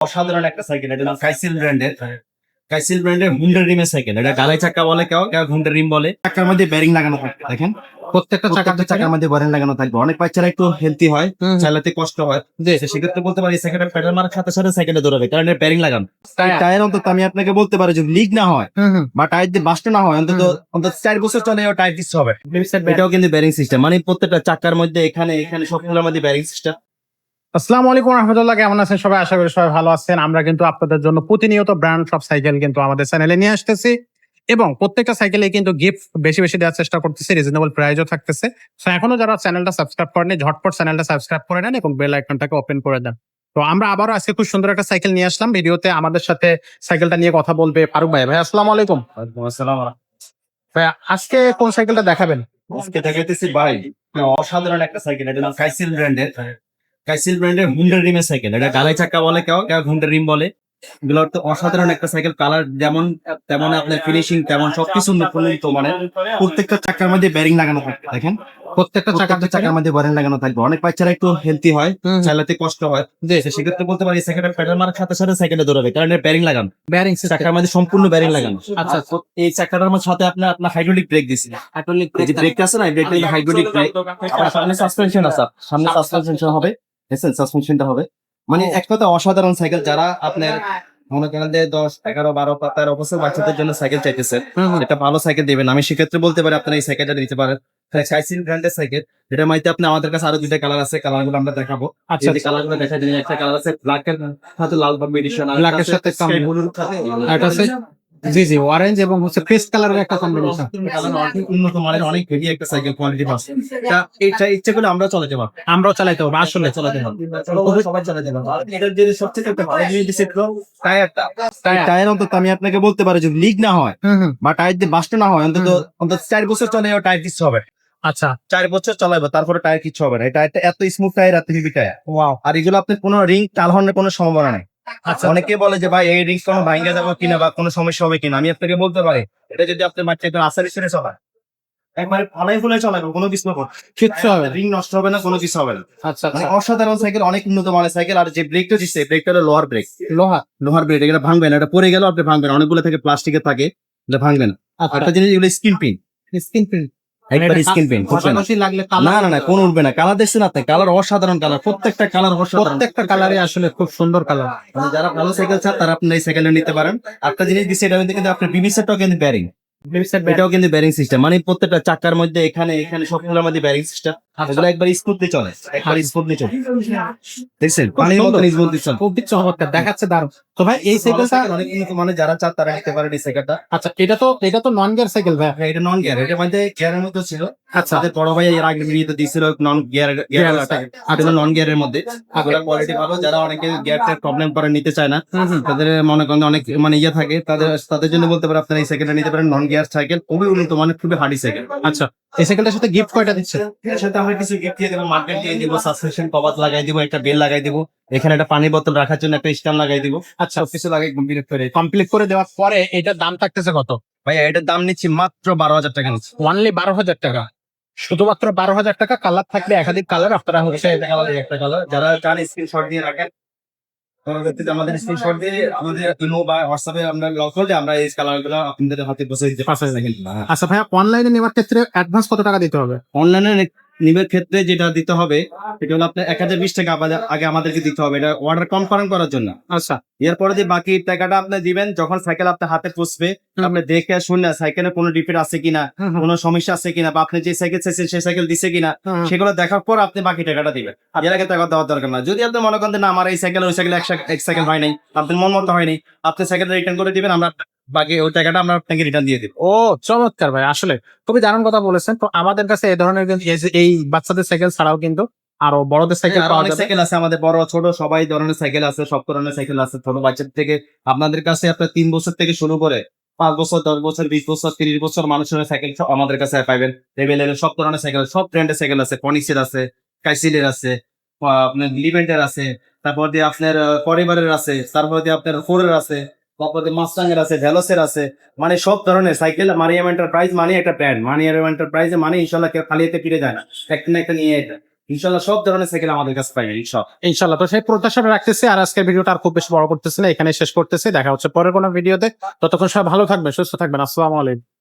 অসাধারণ একটা সাইকেল এটা নাম কাইসিল ব্র্যান্ডের। কাইসিল ব্র্যান্ডের হুন্ডা রিমের সাইকেল এটা গালাই চাকা বলে কেউ কেউ হুন্ডা রিম বলে। চাকার মধ্যে ব্যারিং লাগানো থাকবে দেখেন। প্রত্যেকটা চাকাতে চাকার মধ্যে ব্যারিং লাগানো থাকবে। অনেক বাচ্চারা একটু হেলদি হয় চালাতে কষ্ট হয়। সেক্ষেত্রে বলতে পারি সাইকেলের প্যাডেল মারার সাথে সাথে সাইকেলে দৌড়াবে কারণ এর ব্যারিং লাগানো। টায়ার। অন্তত আমি আপনাকে বলতে পারি যদি লিক না হয় বা টায়ার দিয়ে বাস্ট না হয় অন্তত অন্তত চার বছর চলে টায়ার দিচ্ছে হবে। এটাও কিন্তু ব্যারিং সিস্টেম মানে প্রত্যেকটা চাকার মধ্যে এখানে এখানে সবগুলোর মধ্যে ব্যারিং সিস্টেম আসসালামু আলাইকুম রহমতুল্লাহ কেমন আছেন সবাই? আশা করি সবাই ভালো আছেন। আমরা কিন্তু আপনাদের জন্য প্রতিনিয়ত ব্র্যান্ড সব সাইকেল কিন্তু আমাদের চ্যানেলে নিয়ে আসতেছি। এবং প্রত্যেকটা সাইকেলে কিন্তু গিফট বেশি বেশি দেওয়ার চেষ্টা করতেছি রিজনেবল প্রাইজও থাকতেছে। তো এখনও যারা চ্যানেলটা সাবস্ক্রাইব করেনি ঝটপট চ্যানেলটা সাবস্ক্রাইব করে নেন এবং বেল আইকনটাকে ওপেন করে দেন। তো আমরা আবারও আজকে খুব সুন্দর একটা সাইকেল নিয়ে আসলাম। ভিডিওতে আমাদের সাথে সাইকেলটা নিয়ে কথা বলবে ফারুক ভাই। ভাই আসসালামু আলাইকুম। আসসালাম ভাই আজকে কোন সাইকেলটা দেখাবেন? আজকে দেখাইতেছি ভাই অসাধারণ একটা সাইকেল এটা নাম কাইসিল ব্র্যান্ডের কাইসিল ব্র্যান্ডের হুন্ডা রিমের সাইকেল এটা গালাই চাকা বলে কেউ কেউ হুন্ডা রিম বলে। এগুলো তো অসাধারণ একটা সাইকেল কালার যেমন তেমন আপনার ফিনিশিং তেমন সবকিছু উন্নত মানে প্রত্যেকটা চাকার মধ্যে ব্যারিং লাগানো থাকবে দেখেন? প্রত্যেকটা চাকাতে চাকার মধ্যে ব্যারিং লাগানো থাকবে অনেক বাচ্চারা একটু হেলদি হয় চালাতে কষ্ট হয়। সেক্ষেত্রে বলতে পারি সাইকেলের প্যাডেল মারার সাথে সাথে সাইকেলে দৌড়াবে কারণ এর ব্যারিং লাগানো। ব্যারিং চাকার মধ্যে সম্পূর্ণ ব্যারিং লাগানো। আচ্ছা, আচ্ছা। এই চাকাটার মধ্যে সাথে আপনার আপনার হাইড্রোলিক ব্রেক দিছি। হাইড্রোলিক যে ব্রেকটা আছে না ব্রেকটা হাইড্রোলিক ব্রেক সামনে সাসপেনশন আছে সামনে সাসপেনশন হবে। দেখছেন সাসপেনশনটা হবে। মানে এক কথা অসাধারণ সাইকেল যারা আপনার মনে করেন যে দশ এগারো বারো তেরো বছর বাচ্চাদের জন্য সাইকেল চাইতেছে। এটা ভালো সাইকেল দিবেন। আমি সেক্ষেত্রে বলতে পারি আপনারা এই সাইকেলটা নিতে পারেন। সাইসিল ব্র্যান্ডের সাইকেল এটা মাইতে আপনি আমাদের কাছে আরও দুইটা কালার আছে কালারগুলো আমরা দেখাবো। আচ্ছা কালারগুলো দেখা যায় একটা কালার আছে ব্ল্যাক এর সাথে লাল বা মেডিসন Black এর সাথে কাম- আর এটা আছে জি জি অরেঞ্জ এবং হচ্ছে পেস্ট কালারের একটা কম্বিনেশন উন্নত মানের অনেক হেভি একটা সাইকেল কোয়ালিটি তা এটা ইচ্ছে করলে আমরা চলাতে পারব। আমরাও চালাইতে পারব আসলে চলাতে পারব। সবাই চালাতে পারব। আর এটার যে সবচেয়ে একটা ভালো জিনিস টায়ারটা। টায়ার। টায়ার অন্তত আমি আপনাকে বলতে পারি যদি লিক না হয় বা টায়ার দিয়ে বাস্ট না হয় অন্তত অন্তত চার বছর চলে টায়ার কিছু হবে। আচ্ছা। চার বছর চালাবো তারপরে টায়ার কিছু হবে না। এই টায়ারটা এত স্মুথ টায়ার এত হেভি টায়ার ওয়াও আর এগুলো আপনার কোনো রিং টাল হওয়ার কোনো সম্ভাবনা নেই। অনেকে বলে যে ভাই এই রিংস কোনো ভাঙ্গা যাব কিনা বা কোনো সমস্যা হবে কিনা? আমি আপনাকে বলতে পারি এটা যদি আপনার বাচ্চা একটু আসার হিসেবে চলায় একবারে ফালাই ফুলে চলাবে কোনো কিছু না কিচ্ছু হবে রিং নষ্ট হবে না কোনো কিছু হবে না। আচ্ছা মানে আচ্ছা অসাধারণ সাইকেল অনেক উন্নত মানের সাইকেল আর যে ব্রেকটা দিচ্ছে ব্রেকটা হলো লোহার ব্রেক। লোহা? লোহার ব্রেক এটা ভাঙবে না এটা পড়ে গেল আপনি ভাঙবেন অনেকগুলো থেকে প্লাস্টিকের থাকে এটা ভাঙবে না। আচ্ছা। একটা জিনিস এগুলো স্কিন পিন স্কিন প্রিন্ট। একবার স্কিন পিন লাগলে না না না কোন উঠবে না। কালার দেখছেন আপনি? কালার অসাধারণ কালার প্রত্যেকটা কালার অসাধারণ। প্রত্যেকটা কালারে আসলে খুব সুন্দর কালার মানে যারা ভালো সাইকেল চান তারা আপনি এই নিতে পারেন। একটা জিনিস দিচ্ছে এটা কিন্তু আপনার কিন্তু ব্যারিং এটাও কিন্তু ব্যারিং সিস্টেম মানে প্রত্যেকটা চাকার মধ্যে এখানে এখানে সবগুলোর মধ্যে ব্যারিং সিস্টেম এগুলো একবার স্মুথলি চলে। একবার স্মুথলি চলে। দেখছেন? পানির মতো স্মুথলি চলে। খুবই চমৎকার। দেখাচ্ছে দারুণ। তো ভাই এই সাইকেলটা অনেক মানে যারা চান তারা নিতে পারেন এই সাইকেলটা আচ্ছা এটা তো এটা তো নন গিয়ার সাইকেল ভাই। হ্যাঁ, এটা নন গিয়ার এটার মধ্যে গিয়ারের মধ্যে ছিল। আচ্ছা। তাদের বড় ভাই এর আগে ভিডিওতে দিছিল নন গিয়ার গিয়ার আচ্ছা। নন গিয়ারের মধ্যে। কোয়ালিটি ভালো। যারা অনেকে গিয়ারটার প্রবলেম করে নিতে চায় না। তাদের মনে করেন অনেক মানে ইয়ে থাকে। তাদের তাদের জন্য বলতে পারে আপনারা এই সাইকেলটা নিতে পারেন। নন গিয়ার সাইকেল খুবই উন্নত মানে খুবই হার্ডি সাইকেল আচ্ছা। এই সাইকেলটার সাথে গিফট কয়টা দিচ্ছে? এর সাথে আমরা কিছু গিফট দিয়ে দেবো মার্কেট দিয়ে দিব সাসপেনশন কভার লাগাই দিব একটা বেল লাগাই দিব এখানে একটা পানি বোতল রাখার জন্য একটা স্ট্যান্ড লাগাই দিব। আচ্ছা সবকিছু লাগাই কমপ্লিট করে কমপ্লিট করে দেওয়ার পরে এটার দাম থাকতেছে কত? ভাই এটার দাম নিচ্ছি মাত্র বারো হাজার টাকা নিচ্ছি। ওয়ানলি বারো হাজার টাকা। শুধুমাত্র বারো হাজার টাকা কালার থাকবে একাধিক কালার আপনারা হচ্ছে একটা কালার যারা চান স্ক্রিনশট দিয়ে রাখেন। পরবর্তীতে আমাদের স্ক্রিনশট দিয়ে আমাদের ইমো বা হোয়াটসঅ্যাপে আমরা লক করলে আমরা এই কালারগুলো আপনাদের হাতে বসে দিতে হাজার আচ্ছা ভাইয়া অনলাইনে নেওয়ার ক্ষেত্রে অ্যাডভান্স কত টাকা দিতে হবে? অনলাইনে নিবের ক্ষেত্রে যেটা দিতে হবে এটা হলো আপনার এক হাজার বিশ টাকা আগে আমাদেরকে দিতে হবে। এটা অর্ডার কনফার্ম করার জন্য। আচ্ছা। এরপরে যে বাকি টাকাটা আপনি দিবেন যখন সাইকেল আপনার হাতে পৌঁছবে আপনি দেখে শুনে সাইকেলে কোনো ডিফেক্ট আছে কিনা কোনো সমস্যা আছে কিনা বা আপনি যে সাইকেল চাইছেন সেই সাইকেল দিছে কিনা সেগুলো দেখার পর আপনি বাকি টাকাটা দিবেন। এর আগে টাকা দেওয়ার দরকার না যদি আপনি মনে করেন না আমার এই সাইকেল ওই সাইকেল এক সাইকেল হয় নাই আপনার মন মতো হয়নি আপনি সাইকেল রিটার্ন করে দিবেন আমরা বাকি ওই টাকাটা আমরা আপনাকে রিটার্ন দিয়ে দিব। ও চমৎকার ভাই আসলে খুবই দারুণ কথা বলেছেন। তো আমাদের কাছে এই ধরনের এই বাচ্চাদের সাইকেল ছাড়াও কিন্তু আরও বড়দের সাইকেল আরও পাওয়া যাবে। সাইকেল আছে আমাদের বড় ছোট সবাই ধরনের সাইকেল আছে সব ধরনের সাইকেল আছে। ছোট বাচ্চাদের থেকে আপনাদের কাছে আপনার তিন বছর থেকে শুরু করে পাঁচ বছর দশ বছর বিশ বছর তিরিশ বছর মানুষের সাইকেল সব আমাদের কাছে পাইবেন লেভেলের সব ধরনের সাইকেল সব ব্র্যান্ডের সাইকেল আছে। পনিক্সের আছে কাইসিলের আছে আপনার লিভেন্টের আছে তারপর দিয়ে আপনার পরিবারের আছে তারপর দিয়ে আপনার ফোরের আছে। তারপর মাসাঙ্গের আছে ভ্যালোসের আছে মানে সব ধরনের সাইকেল মারিয়াম এন্টারপ্রাইজ মানে একটা ব্র্যান্ড মারিয়াম এন্টারপ্রাইজে মানে ইনশাল্লাহ কেউ খালিতে ফিরে যায় না। একটা না একটা নিয়ে ইনশাল্লাহ সব ধরনের সাইকেল আমাদের কাছে ইনশাল্লাহ। ইনশাল্লাহ, তো সেই প্রত্যাশাটা রাখতেছি আর আজকের ভিডিওটা আর খুব বেশি বড় করতেছি না এখানে শেষ করতেছি, দেখা হচ্ছে পরের কোনো ভিডিওতে। ততক্ষণ সবাই ভালো থাকবে সুস্থ থাকবেন, আসসালামু আলাইকুম।